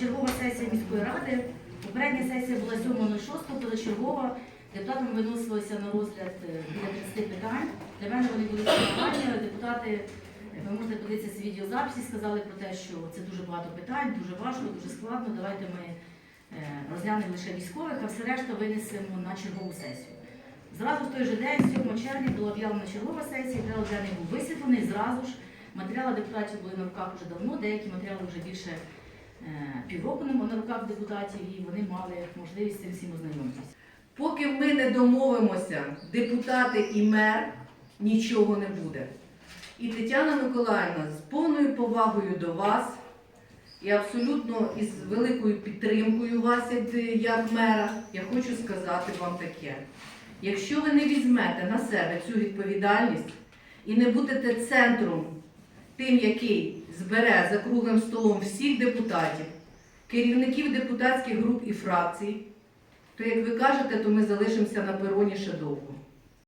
чергова сесія міської ради. Попередня сесія була 7.06, позачергова. Депутатам виносилося на розгляд е, біля 30 питань. Для мене вони були але депутати, е, ви можете подивитися з відеозаписі, сказали про те, що це дуже багато питань, дуже важко, дуже складно. Давайте ми е, розглянемо лише військових, а все решта винесемо на чергову сесію. Зразу в той же день, 7 червня, була об'явлена чергова сесія, денний був висвітлений. Зразу ж матеріали депутатів були на руках вже давно, деякі матеріали вже більше півроку на на руках депутатів, і вони мали можливість цим всім ознайомитися. Поки ми не домовимося, депутати і мер, нічого не буде. І Тетяна Миколаївна, з повною повагою до вас і абсолютно із великою підтримкою вас як, як мера, я хочу сказати вам таке. Якщо ви не візьмете на себе цю відповідальність і не будете центром, тим, який збере за круглим столом всіх депутатів, керівників депутатських груп і фракцій, то як ви кажете, то ми залишимося на пероні ще довго.